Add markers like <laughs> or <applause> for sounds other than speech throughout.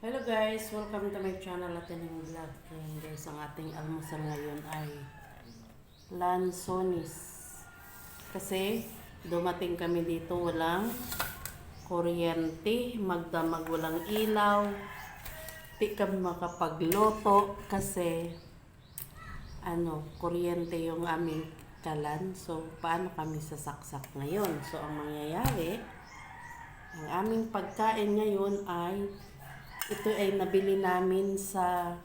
Hello guys, welcome to my channel at yung vlog. Ayan guys, ang ating almusal ngayon ay lansonis. Kasi dumating kami dito walang kuryente, magdamag walang ilaw. Di kami makapagloto kasi ano, kuryente yung aming kalan. So, paano kami sasaksak ngayon? So, ang mangyayari, ang aming pagkain ngayon ay ito ay nabili namin sa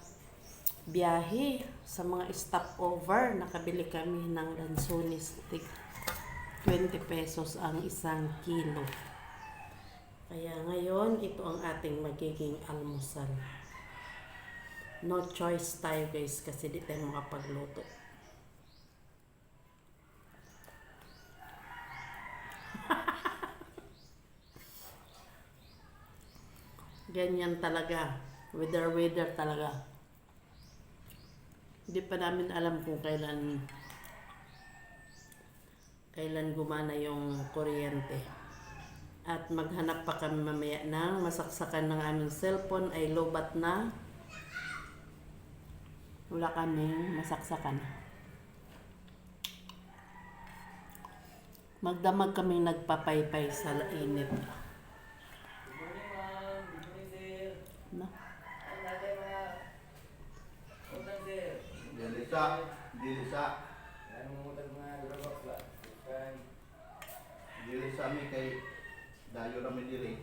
biyahe sa mga stopover. Nakabili kami ng lansones tig 20 pesos ang isang kilo. Kaya ngayon, ito ang ating magiging almusal. No choice tayo guys kasi di tayo makapagluto. Ganyan talaga. Weather, weather talaga. Hindi pa namin alam kung kailan kailan gumana yung kuryente. At maghanap pa kami mamaya ng masaksakan ng aming cellphone ay lobat na. Wala kaming masaksakan. Magdamag kaming nagpapaypay sa init. Dilisa mi kay dayo rami diri.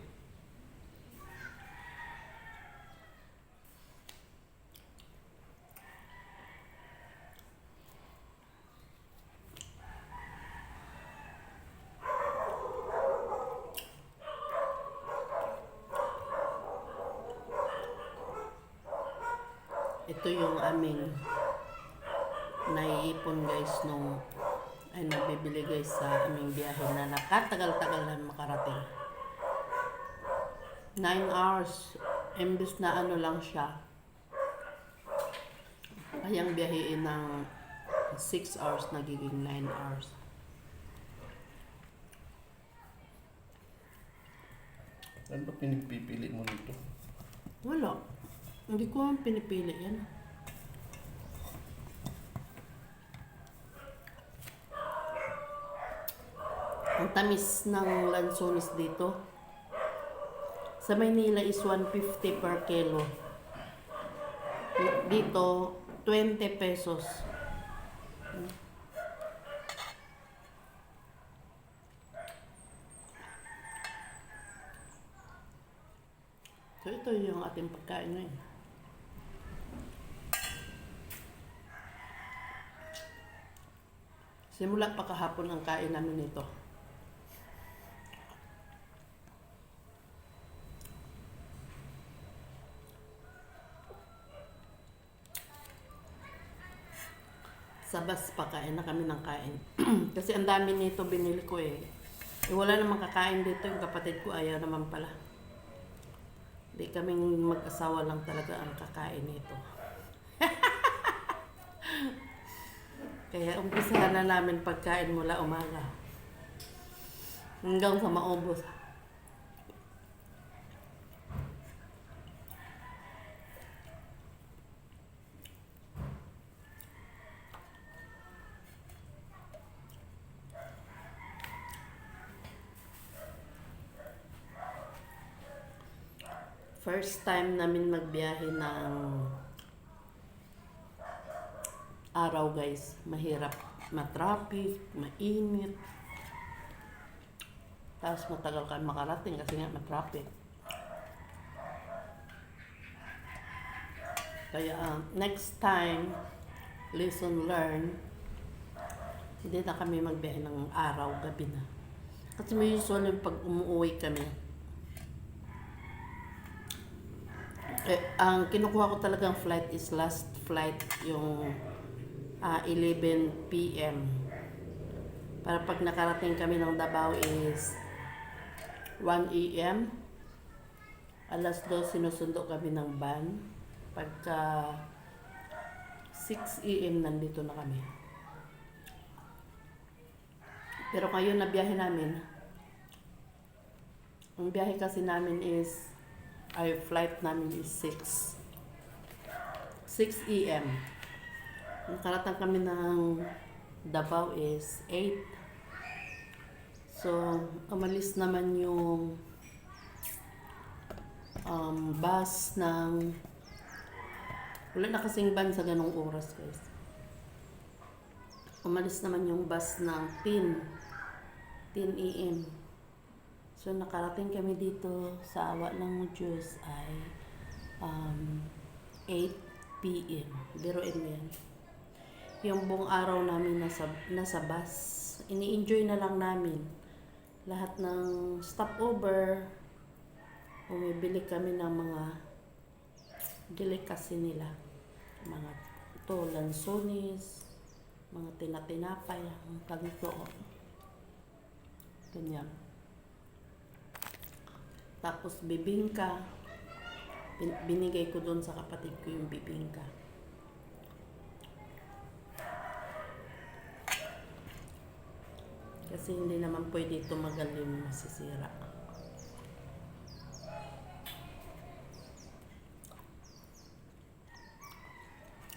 Ito yung aming naiipon guys nung ay nabibili guys sa aming biyahe na nakatagal-tagal na makarating. 9 hours. Imbis na ano lang siya. Kayang biyahein ng 6 hours nagiging 9 hours. Ano ba pinipili mo nito? Wala. Hindi ko man pinipili yan. Tamis ng lansones dito. Sa Maynila is 150 per kilo. Dito, 20 pesos. So ito yung ating pagkain ngayon. Simula pa kahapon ang kain namin nito. Sa bus pa kain na kami ng kain. <clears throat> Kasi ang dami nito binili ko eh. Eh wala namang kakain dito yung kapatid ko ayaw naman pala. Di kaming mag-asawa lang talaga ang kakain nito. <laughs> Kaya umpisahan na namin pagkain mula umaga. Hanggang sa maubos. First time namin magbiyahe ng araw guys. Mahirap. Matraffic, mainit. Tapos matagal ka makarating kasi nga matraffic. Kaya ah, next time, lesson learned, hindi na kami magbiyahe ng araw, gabi na. Kasi may usually pag umuwi kami, Eh, ang kinukuha ko talagang flight is last flight yung ah, 11 p.m. Para pag nakarating kami ng Davao is 1 a.m. Alas 2 sinusundo kami ng van. Pagka 6 a.m. nandito na kami. Pero ngayon na biyahe namin, ang biyahe kasi namin is ay flight namin is 6. 6 a.m. Nakarating kami ng Davao is 8. So, umalis naman yung um, bus ng wala na kasing ban sa ganong oras guys. Umalis naman yung bus ng 10 10 a.m. So nakarating kami dito sa awa ng Diyos ay um, 8 p.m. Biruin mo yan. Yung buong araw namin nasa, nasa bus, ini-enjoy na lang namin. Lahat ng stopover, bumibili kami ng mga delicacy nila. Mga ito, lansonis, mga tinatinapay, ang ganito. Ganyan. Tapos bibingka. Bin- binigay ko doon sa kapatid ko yung bibingka. Kasi hindi naman pwede tumagal yung masisira.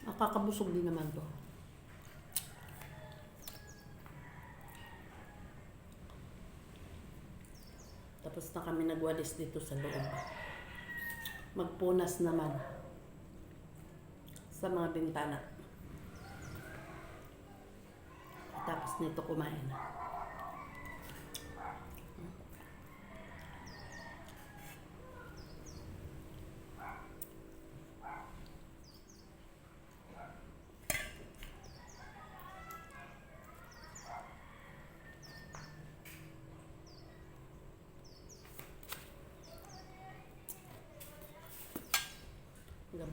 Nakakabusog din naman to. Tapos na kami nagwalis dito sa loob. Magpunas naman sa mga bintana. Tapos nito kumain.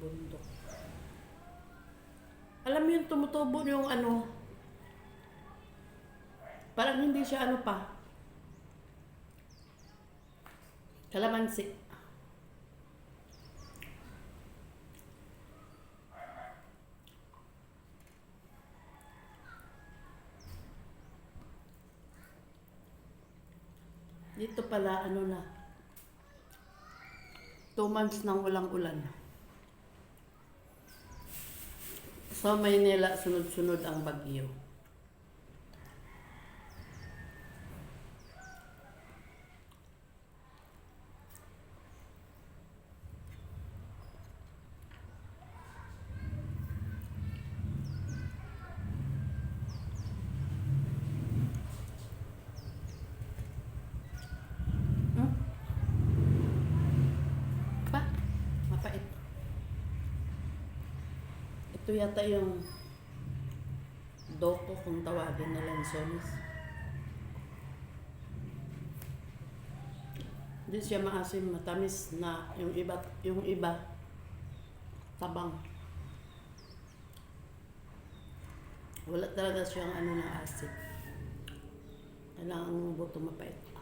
Gabundok. Alam mo yung tumutubo yung ano, parang hindi siya ano pa. Kalamansi. Dito pala ano na, two months nang walang ulan. Sa Maynila, sunod-sunod ang bagyo. Hmm? Pa? Mapait. Ito yata yung doko kung tawagin na lansones. Hindi siya maasim, matamis na yung iba, yung iba tabang. Wala talaga siyang ano na acid. Kailangan ang buto mapait.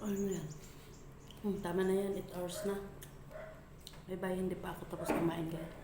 Ano yan? Hmm, tama na yan. 8 hours na. Bye bye, hindi pa ako tapos kumain guys.